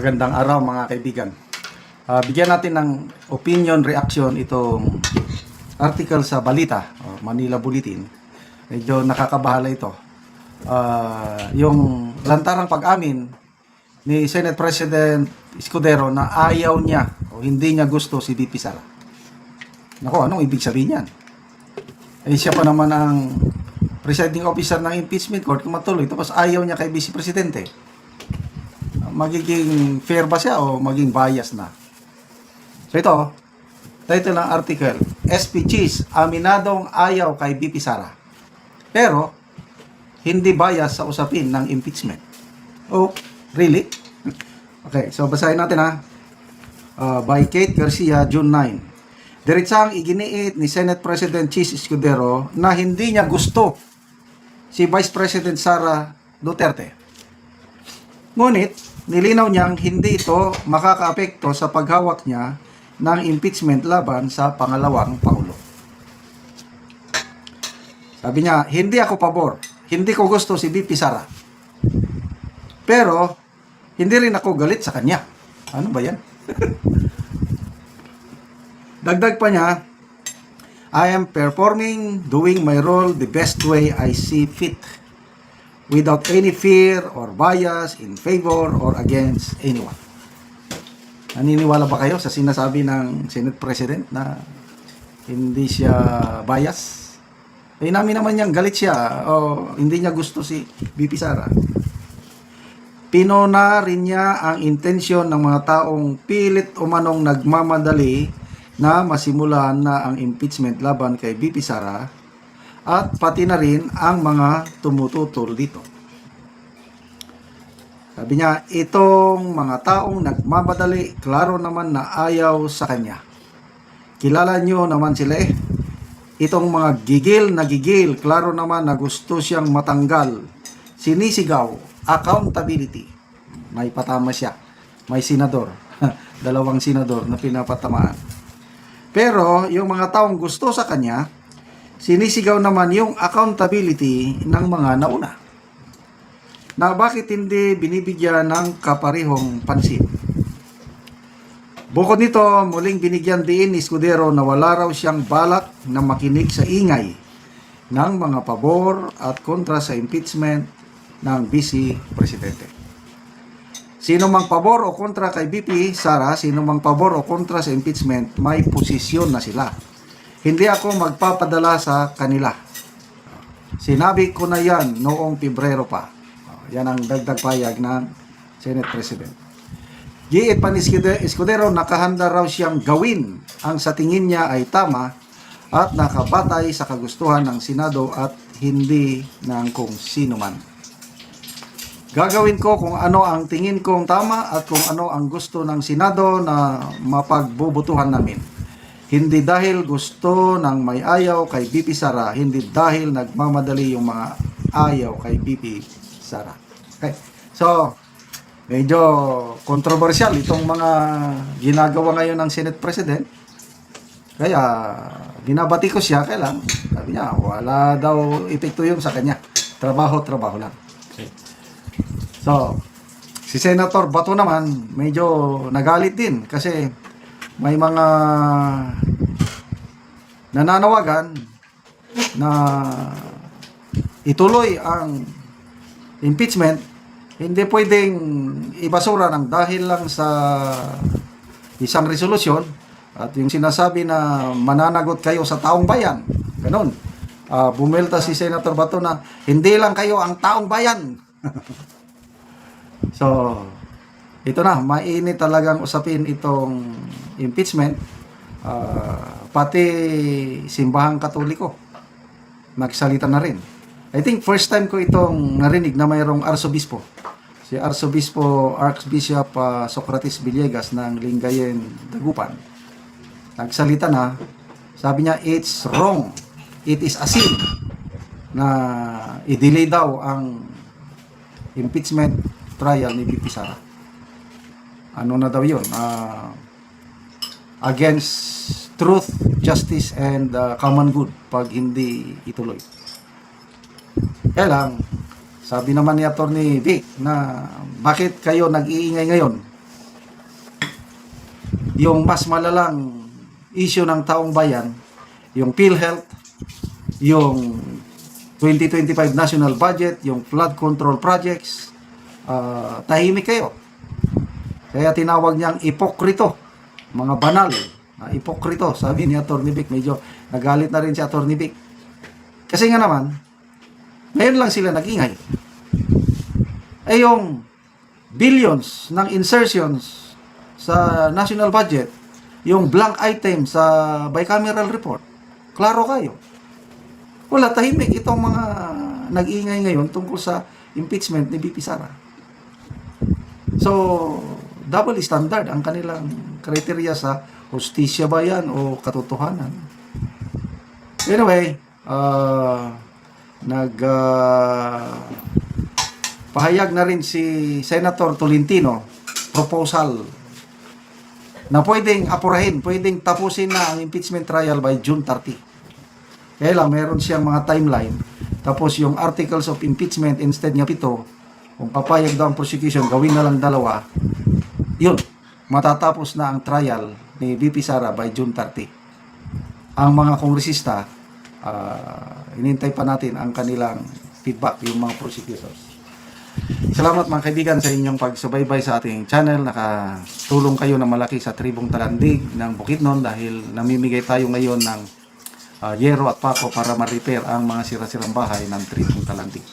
Magandang araw mga kaibigan. Ah, bigyan natin ng opinion, reaction itong article sa Balita, Manila Bulletin. Medyo nakakabahala ito. Ah, yung lantarang pag-amin ni Senate President Escudero na ayaw niya o hindi niya gusto si VP Sara. Nako, anong ibig sabihin yan? Eh siya pa naman ang presiding officer ng impeachment court kung matuloy tapos ayaw niya kay Vice Presidente magiging fair ba siya o maging bias na? So ito, title ng article, SP Cheese, aminadong ayaw kay BP Sara. Pero, hindi bias sa usapin ng impeachment. Oh, really? Okay, so basahin natin ha. Uh, by Kate Garcia, June 9. Diretsang iginiit ni Senate President Cheese Escudero na hindi niya gusto si Vice President Sara Duterte. Ngunit, nilinaw niyang hindi ito makakaapekto sa paghawak niya ng impeachment laban sa pangalawang Pangulo. Sabi niya, hindi ako pabor. Hindi ko gusto si BP Sara. Pero, hindi rin ako galit sa kanya. Ano ba yan? Dagdag pa niya, I am performing, doing my role the best way I see fit without any fear or bias in favor or against anyone. Naniniwala ba kayo sa sinasabi ng Senate President na hindi siya bias? Eh namin naman niyang galit siya o hindi niya gusto si BP Sara. Pinona rin niya ang intensyon ng mga taong pilit umanong nagmamadali na masimulan na ang impeachment laban kay BP Sara at pati na rin ang mga tumututol dito. Sabi niya, itong mga taong nagmamadali, klaro naman na ayaw sa kanya. Kilala niyo naman sila eh. Itong mga gigil na gigil, klaro naman na gusto siyang matanggal. Sinisigaw, accountability. May patama siya. May senador. Dalawang senador na pinapatamaan. Pero yung mga taong gusto sa kanya, sinisigaw naman yung accountability ng mga nauna. Na bakit hindi binibigyan ng kaparihong pansin? Bukod nito, muling binigyan din ni Escudero na wala raw siyang balak na makinig sa ingay ng mga pabor at kontra sa impeachment ng Vice Presidente. Sino mang pabor o kontra kay BP Sara, sino mang pabor o kontra sa impeachment, may posisyon na sila. Hindi ako magpapadala sa kanila. Sinabi ko na yan noong Pebrero pa. Yan ang dagdag payag ng Senate President. Escude- Escudero, nakahanda raw siyang gawin ang sa tingin niya ay tama at nakabatay sa kagustuhan ng Senado at hindi ng kung sino man. Gagawin ko kung ano ang tingin kong tama at kung ano ang gusto ng Senado na mapagbubutuhan namin. Hindi dahil gusto ng may ayaw kay BP Sara, hindi dahil nagmamadali yung mga ayaw kay BP Sara. Okay. So, medyo controversial itong mga ginagawa ngayon ng Senate President. Kaya, binabati ko siya, kaya lang, sabi niya, wala daw epekto yun sa kanya. Trabaho, trabaho lang. Okay. So, si Senator Bato naman, medyo nagalit din kasi may mga nananawagan na ituloy ang impeachment, hindi pwedeng ibasura ng dahil lang sa isang resolusyon at yung sinasabi na mananagot kayo sa taong bayan. Ganon. Ah, bumelta si Senator Bato na hindi lang kayo ang taong bayan. so, ito na, mainit talagang usapin itong impeachment. Ah, pati simbahang katoliko nagsalita na rin. I think first time ko itong narinig na mayroong arsobispo. Si Arsobispo Archbishop ah, Socrates Villegas ng Lingayen, Dagupan. Nagsalita na, sabi niya, it's wrong. It is a sin na i-delay daw ang impeachment trial ni BP Sara. Ano na daw yun? Ah, against truth, justice, and uh, common good pag hindi ituloy. Kaya lang, sabi naman ni Atty. Vic na bakit kayo nag-iingay ngayon? yung mas malalang issue ng taong bayan, yung PhilHealth, yung 2025 national budget, yung flood control projects, ah, tahimik kayo. Kaya tinawag niyang ipokrito, mga banal, na ipokrito, sabi ni Atty. Vic. Medyo nagalit na rin si Atty. Vic. Kasi nga naman, ngayon lang sila nagingay. Eh yung billions ng insertions sa national budget, yung blank item sa bicameral report, klaro kayo. Wala, tahimik itong mga nag-ingay ngayon tungkol sa impeachment ni BP Sara. So, double standard ang kanilang kriteria sa hustisya ba yan o katotohanan. Anyway, uh, nag ah, pahayag na rin si Senator Tolentino proposal na pwedeng apurahin, pwedeng tapusin na ang impeachment trial by June 30. Kaya lang, meron siyang mga timeline. Tapos yung articles of impeachment instead nga pito, kung papayag daw ang prosecution, gawin na lang dalawa, yun, matatapos na ang trial ni VP Sara by June 30. Ang mga kongresista, ah, inintay pa natin ang kanilang feedback, yung mga prosecutors. Salamat mga kaibigan sa inyong pagsubaybay sa ating channel. Nakatulong kayo na malaki sa Tribong Talandig ng Bukidnon dahil namimigay tayo ngayon ng ah, yero at pako para ma-repair ang mga sira-sirang bahay ng Tribong Talandig.